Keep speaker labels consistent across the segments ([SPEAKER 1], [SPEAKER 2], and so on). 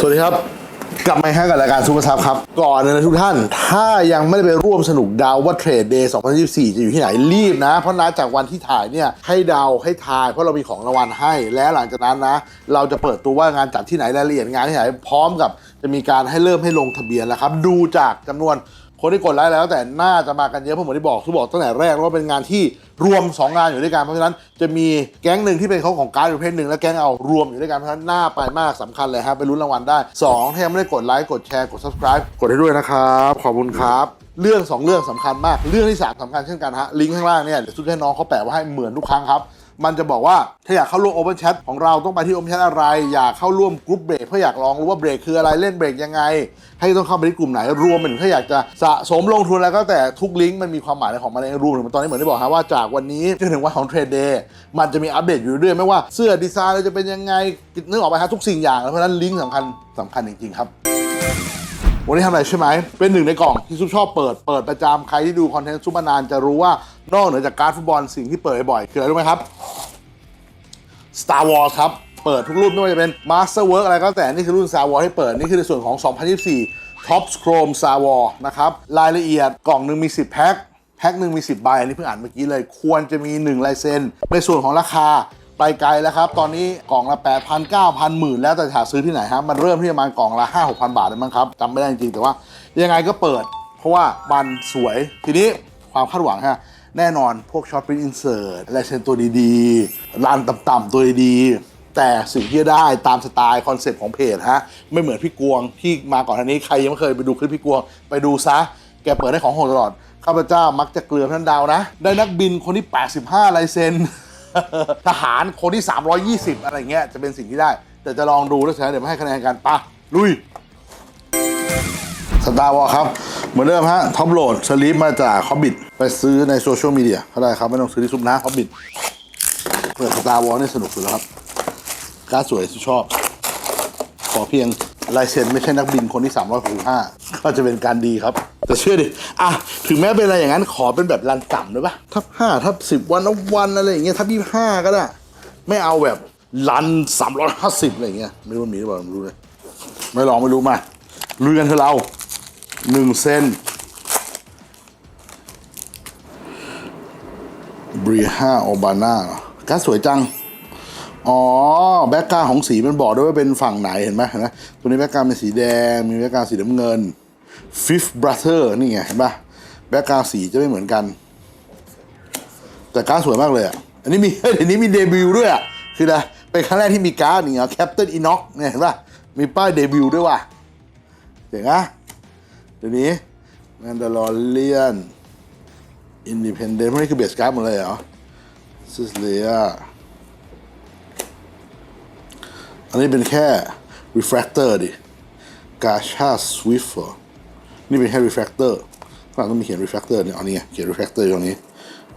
[SPEAKER 1] สวัสดีครับ กลับมาให้กับรายการซูเปอร์ซับครับ ก่อนนะทุกท่าน ถ้ายังไม่ได้ไปร่วมสนุกดาวว่าเทรดเดย์2024 จะอยู่ที่ไหนรีบนะ เพราะนัดจากวันที่ถ่ายเนี่ยให้ดาวให้ทาย เพราะเรามีของรางวัลให้ และหลังจากนั้นนะ เราจะเปิดตัวว่างานจัดที่ไหนรายละเอียดงานที่ไหนพร้อมกับจะมีการให้เริ่มให้ลงทะเบียนแล้วครับ ดูจากจำนวน คนที่กดไลค์แล้วแต่น่าจะมากันเยอะเพราะเหมือนที่บอกทุกบอกตั้งแต่แรกว่าเป็นงานที่รวม 2 งานอยู่ด้วยกันเพราะฉะนั้นจะมีแก๊งหนึ่งที่เป็นเขาของการดประเภทหนึ่งและแก๊งเอารวมอยู่ด้วยกันเพราะฉะนั้นน่าไปมากสำคัญเลยครับไปลุ้นรางวัลได้2ถ้ายังไม่ได้กดไลค์กดแชร์กด subscribe กดให้ด้วยนะครับขอบคุณครับ เรื่อง 2 เรื่องสำคัญมากเรื่องที่ 3สำคัญเช่นกันฮะลิงก์ข้างล่างเนี่ยเดี๋ยวทุกท่านน้องเขาแปะไว้ให้เหมือนทุกครั้งครับ มันจะบอกว่าถ้าอยากเข้าร่วม Open Chat ของเราต้องไปที่ Open Chat อะไร อยากเข้าร่วมกลุ่มเบรกเพื่ออยากลองรู้ว่าเบรกคืออะไรเล่นเบรกยังไง ให้ต้องเข้าไปที่กลุ่มไหน รวมถึงถ้าอยากจะสะสมลงทุนแล้วก็แต่ทุกลิงก์มันมีความหมายในของมันเองรวมถึงตอนนี้เหมือนที่บอกฮะว่าจากวันนี้จนถึงวันของเทรดเดย์มันจะมีอัปเดตอยู่เรื่อยไม่ว่าเสื้อดีไซน์เราจะเป็นยังไงนึกออกไหมฮะทุกสิ่งอย่างเพราะฉะนั้นลิงก์สำคัญสำคัญจริงๆครับ วันนี้ทำอะไรใช่ไหม เป็นหนึ่งในกล่องที่ซุปชอบเปิด เปิดประจำใครที่ดูคอนเทนต์ซุปมานานจะรู้ว่านอกเหนือจากการดฟุตบอลสิ่งที่เปิดบ่อยๆคืออะไรรู้ไหมครับ Star Wars ครับ เปิดทุกรุ่นไม่ว่าจะเป็น Master Work อะไรก็แต่นี่คือรุ่น Star Wars ที่เปิด นี่คือในส่วนของ 2024 Top Chrome Star Wars นะครับ รายละเอียดกล่องหนึ่งมี 10 แพ็ค แพ็คหนึ่งมี 10 ใบ อันนี้เพิ่งอ่านเมื่อกี้เลย ควรจะมี 1 ลายเซ็น ในส่วนของราคา ไปไกลแล้วครับ ตอนนี้กล่องละ 8,000 9,000หมื่นแล้วแต่หาซื้อที่ไหนฮะมันเริ่มที่ประมาณกล่องละ 5 6,000บาทเลยมั้งครับจำไม่ได้จริงๆแต่ว่า ยังไงก็เปิด เพราะว่ามันสวยทีนี้ความคาดหวังฮะแน่นอนพวกช็อตปรินอินเสิร์ตลายเซ็นตัวดีๆร้านต่ำๆตัวดีๆ แต่สิ่งที่ได้ตามสไตล์คอนเซ็ปต์ของเพจฮะไม่เหมือนพี่กวงที่มาก่อนอันนี้ใครยังไม่เคยไปดูคลิปพี่กวง ไปดูซะ แกเปิดได้ของโหดตลอดข้าพเจ้ามักจะเกลือท่านดาวนะ ได้นักบินคนที่ 85ลายเซ็น ทหารคนที่ 320 อะไรเงี้ยจะเป็นสิ่งที่ได้ แต่จะลองดูแล้วเสร็จแล้วเดี๋ยวมาให้คะแนนกันปะลุยสตาร์วอลครับ เหมือนเดิมฮะท็อปโหลดสลิปมาจากฮอบบิ t ไปซื้อในโซเชียลมีเดียก็ได้ครับ ไม่ต้องซื้อที่ซุปนะฮอบบิ t เปิดสตาร์วอลนี่สนุกสุดแล้วครับการสวยชอบ ขอเพียงลายเซ็นไม่ใช่นักบินคนที่ 365 ก็จะเป็นการดีครับ แต่เชื่อดิ อะ ถึงแม้เป็นอะไรอย่างนั้นขอเป็นแบบรันต่ำได้ปะทับห้าทับสิบวันละวันอะไรอย่างเงี้ยทับยี่ห้าก็ได้ ไม่เอาแบบรันสามร้อยห้าสิบอะไรอย่างเงี้ยไม่รู้มีหรือเปล่าไม่รู้เลย ไม่ลองไม่รู้มาลุยกันเถอะเราหนึ่งเซนบรีห้าโอบาน่าการสวยจัง อ๋อ แบ็กกราวด์ของสีมันบอกด้วยว่าเป็นฝั่งไหนเห็นไหมเห็นไหมตัวนี้แบ็กกราวด์เป็นสีแดง มีแบ็กกราวด์สีน้ำเงิน Fifth Brother นี่ไงเห็นปะแบ็กกราวด์สีจะไม่เหมือนกัน แต่การดสวยมากเลยอะ อันนี้มีอันนี้มีเดบิวต์ด้วยอะ คืออะไรเป็นครั้งแรกที่มีการ์ดนี่เหรอแคปเต n นอีน็อกเนี่ยเห็นปะมีป้ายเดบิวต์ด้วยว่ะเจ๋งอะเดี๋ยวนี้แมนดาลเรียนอินดิเพนเดนต์พวกนี้คือเบสการ์ดหมดเลยเหรอซิสเลียอันนี้เป็นแค่ refractor ดิ Gacha Swift เหรอ นี่เป็นแค่ refractor ข้างหลังต้องมีเขียน refractor เนี่ยอันนี้เขียน refractor ตรงนี้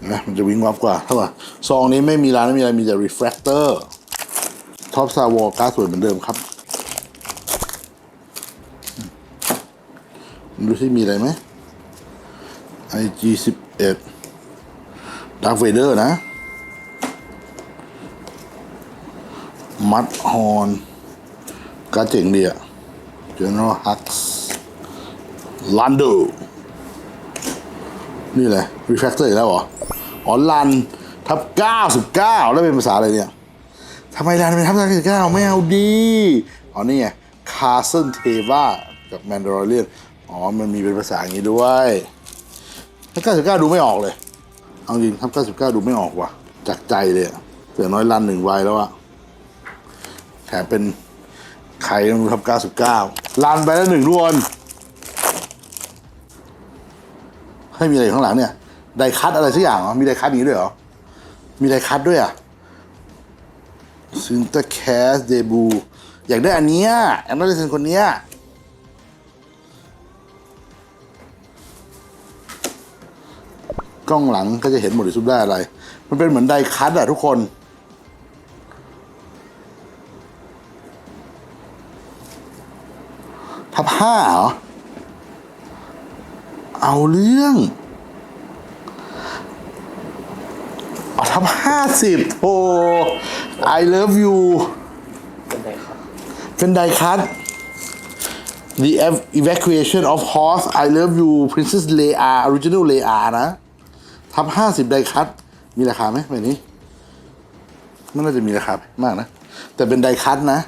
[SPEAKER 1] นไหมมันจะวิ่งวับกว่าเท่าไหร่ซองนี้ไม่มีร้านไม่มีอะไรมีแต่ refractor ท็อปซาวอการ์ดสวยเหมือนเดิมครับดูที่มีอะไรไหม IG 11 Dark Vader นะ มัดฮอนก็เจ๋งดีอะ General Hux ลันโดนี่เลย Refractor อีกแล้วเหรอ อ๋อลันทับ99แล้วเป็นภาษาอะไรเนี่ยทำไมลันเป็นทับ99ไม่เอาดีอ๋อนี่ไง Castle Teva กับ Mandalorian อ๋อ มันมีเป็นภาษาอย่างนี้ด้วยทับ99ดูไม่ออกเลย เอาจริงทับ99ดูไม่ออกว่ะ จากใจเลยอะเสือน้อยลันหนึ่งไวแล้วอะแถมเป็นไข่ต้องทับ99ลันไปแล้วหนึ่งทุกคน ให้มีอะไรอยู่ข้างหลังเนี่ยไดคัตอะไรสักอย่างเหรอมีไดคัตอย่างนี้ด้วยเหรอมีไดคัตด้วยอะซินเตอร์แคสเดบูอยากได้อันเนี้ยแอนนาเซนคนเนี้ยกล้องหลังก็จะเห็นหมดเลยซุปได้อะไร มันเป็นเหมือนไดคัตอะทุกคนทับห้าเหรอ เอาเรื่องอทับห้าสิบโอ้ I love you
[SPEAKER 2] เป็นได
[SPEAKER 1] คัต The evacuation of Horse I Love You Princess Leia Original Leia นะ ทับห้าสิบไดคัต มีราคาไหมแบบนี้ไม่น่าจะมีราคามากนะ แต่เป็นไดคัตนะ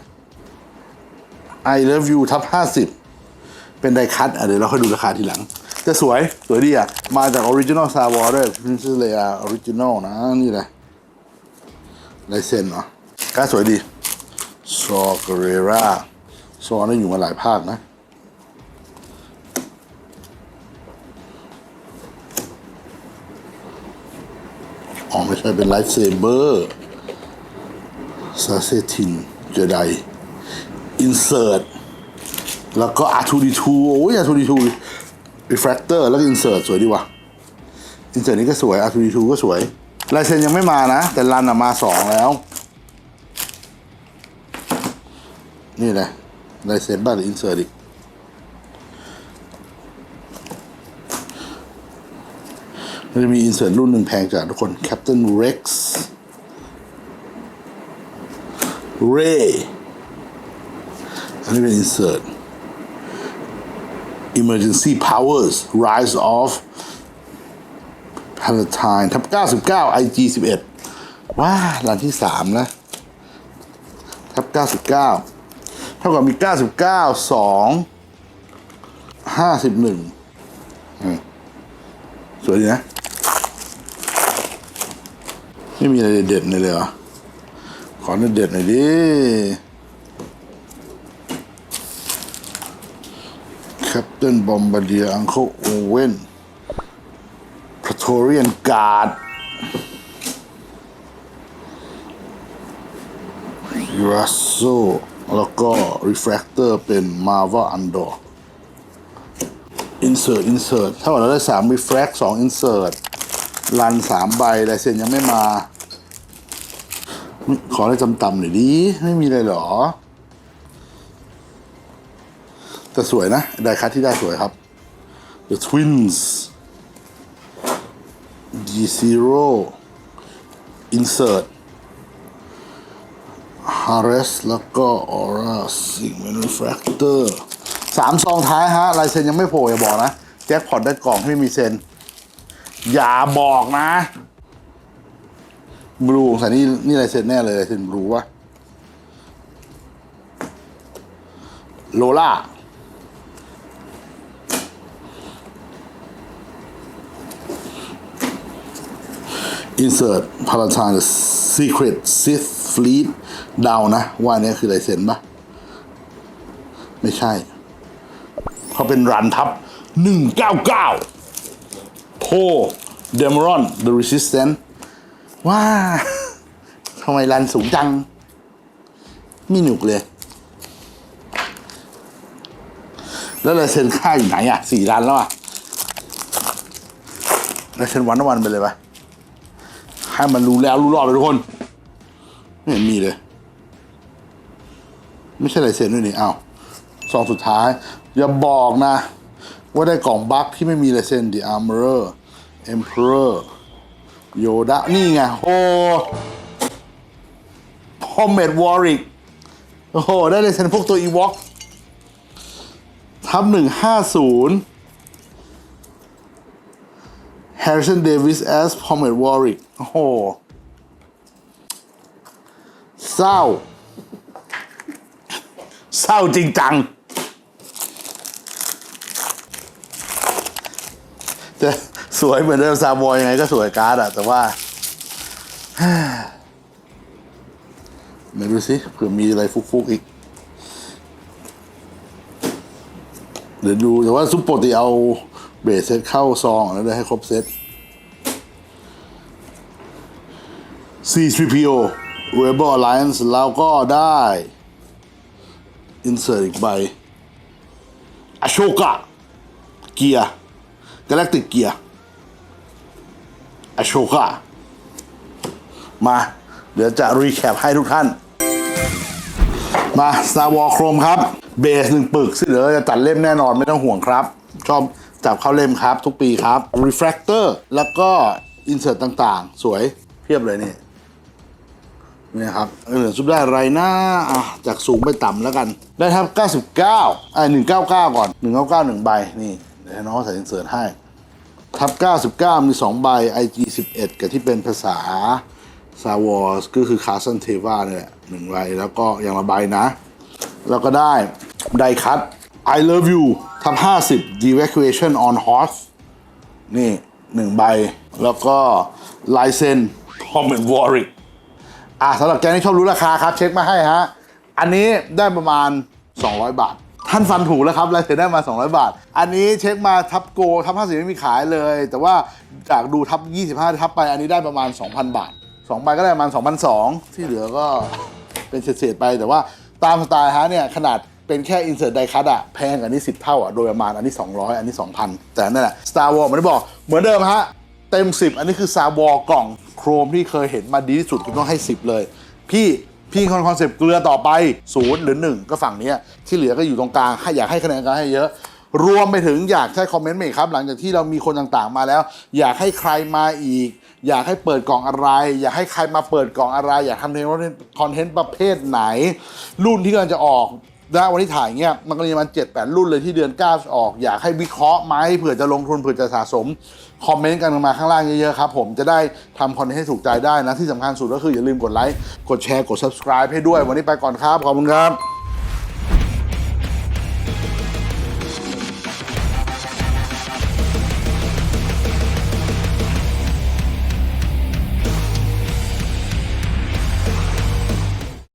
[SPEAKER 1] I Love You ทับห้าสิบเป็นไดคัตอะเดี๋ยวเราค่อยดูราคาทีหลัง จะสวย สวยดีอะ มาจาก Original Star Wars ด้วย Princess Leia Original นะ นี่แหละลายเซ็นเหรอการสวยดีซอเกเรราซอนี่อยู่มาหลายภาคนะอ๋อไม่ใช่เป็นไลท์เซเบอร์ซาเซตินเจไดอินเสิร์ตแล้วก็ R2D2 โอ้ย R2D2 Refractor แล้วก็ Insert สวยดีว่ะ Insert นี้ก็สวย R2D2 ก็สวย ลายเซ็นยังไม่มานะ แต่รันมาสองแล้ว นี่แหละลายเซ็นบ้านหรือ Insert อีกมันจะมีอินเสิร์ตรุ่นหนึ่งแพงจากทุกคน Captain Rex Ray อันนี้เป็นอินเสิร์ต Emergency Powers Rise of Palatine ทับ 99 IG 11ว้ารันที่ 3 นะทับ 99 เท่ากับมี 99 2 51อืมสวยดีนะ ไม่มีอะไรเด็ดๆเลยเหรอ ขอเด็ดๆหน่อยดิ ตินบอมบาเดียอังเคิลโอเว่นพรโทเรียนการ์ดยูราโซแล้วก็ฟเลกเตอร์เป็นมาวา Marvel Undor ร์ดอิน Insert ถ้าเราได้ 3 Refract 2 Insert รัน 3 ใบลายเซ็นยังไม่มา ขอได้จำต่ำหน่อยดิ ไม่มีเลยเหรอ แต่สวยนะไดคัทที่ได้สวยครับ The Twins D Zero Insert Harris แล้วก็ Aura Sig Manufactor สามซองท้ายฮะลายเซ็นยังไม่โผล่อย่าบอกนะ แจ็คพอตได้กล่องไม่มีเซ็น อย่าบอกนะ บลูสายนี่นี่ลายเซ็นแน่เลยลายเซ็นบลูวะโลล่า insert Palatine Secret Sith Fleet เดานะ ว่านี้คือลายเซ็นปะไม่ใช่ เขาเป็นรันทับ 199 โพเดมรอน The Resistance ว้าทำไมรันสูงจัง ไม่หนุกเลย แล้วลายเซ็นค่าอยู่ไหนอะสี่รันแล้วอะลายเซ็นวันละวันไปเลยปะ ให้มันรู้แล้วรู้รอบเลยทุกคนไม่เห็นมีเลย ไม่ใช่ลายเซ็นด้วยนี่อ้าวซองสุดท้าย อย่าบอกนะ ว่าได้กล่องบัคที่ไม่มีลายเซ็น The Armorer Emperor โยดะนี่ไงโอ้พอมเมดวอริกโอ้โห ได้ลายเซ็นพวกตัวอีวอกทับหนึ่งห้าศูนย์ Harrison Davis as p o m e d Warwick โอ้โห เศร้า เศร้าจริงจังจะสวยเหมือนเดิมซาบอยยังไงก็สวยการ์ดอะแต่ว่าไม่รู้สิเผื่อมีอะไรฟุกๆอีก เดี๋ยวดูแต่ว่าซุปโปรติเอาเบสเซตเข้าซองแล้วได้ให้ครบเซต C3PO Rebel Alliance แล้วก็ได้ Insert อีกใบอโชกะเกียร์ Galactic เกียร์อโชกะมา เดี๋ยวจะรีแคปให้ทุกท่าน มา Star Wars Chrome ครับ เบสหนึ่งปึกสิเหลือจะตัดเล่มแน่นอนไม่ต้องห่วงครับ ชอบจับเข้าเล่มครับทุกปีครับ Refractor แล้วก็ Insert ต่างๆ สวยเพียบเลยนี่ นี่ครับเออซุปได้อะไรนะอะจากสูงไปต่ำแล้วกัน ได้ทับ 99อ่า199 ก่อน 199หนึ่งใบนี่เดี๋ยวให้น้องใส่เสิร์ตให้ทับ 99 มี 2 ใบ IG 11 กับที่เป็นภาษา Star Wars ก็คือ c a s t l e t a v a เนี่ยหนึ่งใบแล้วก็อย่างละใบนะ แล้วก็ได้ไดคัต I love you ทับ 50 Devacuation on Horse นี่หนึ่งใบ แล้วก็ลายเซ็นทอมเอนวอริกอะสำหรับแกที่ชอบรู้ราคาครับ เช็คมาให้ฮะ อันนี้ได้ประมาณ 200 บาท ท่านฟันถูกแล้วครับลายเซ็นได้มา 200 บาท อันนี้เช็คมาทับโกทับ50ไม่มีขายเลย แต่ว่าจากดูทับ 25 ทับไปอันนี้ได้ประมาณ 2,000 บาท2ใบก็ได้ประมาณ2,200ที่เหลือก็เป็นเศษๆไปแต่ว่าตามสไตล์ฮะเนี่ยขนาดเป็นแค่อินเสิร์ตไดคัตอะแพงกว่านี้ 10 เท่าอะโดยประมาณอันนี้ 200 อันนี้ 2,000 แต่นั่นแหละ Star Wars มันได้บอกเหมือนเดิมฮะ เต็ม 10 อันนี้คือ Star Wars กล่องโครมที่เคยเห็นมาดีที่สุดคุณต้องให้ 10 เลย พี่พี่คอนคอนเซปต์เกลือต่อไปศูนย์หรือ1ก็ฝั่งนี้ที่เหลือก็อยู่ตรงกลางให้อยากให้คะแนนกันให้เยอะ รวมไปถึงอยากให้คอมเมนต์มาอีกครับ หลังจากที่เรามีคนต่างๆมาแล้ว อยากให้ใครมาอีก อยากให้เปิดกล่องอะไร อยากให้ใครมาเปิดกล่องอะไร อยากทำคอนเทนต์ประเภทไหน รุ่นที่กำลังจะออก นะวันที่ถ่ายเงี้ยมันก็มีมันเจ็ดแปดรุ่นเลยที่เดือนเก้าออก อยากให้วิเคราะห์ไหมเผื่อจะลงทุนเผื่อจะสะสม คอมเมนต์กันมาข้างล่างเยอะๆครับผมจะได้ทำคอนเทนต์ให้ถูกใจได้นะที่สำคัญสุดก็คืออย่าลืมกดไลค์กดแชร์กด subscribe ให้ด้วยวันนี้ไปก่อนครับขอบคุณครับ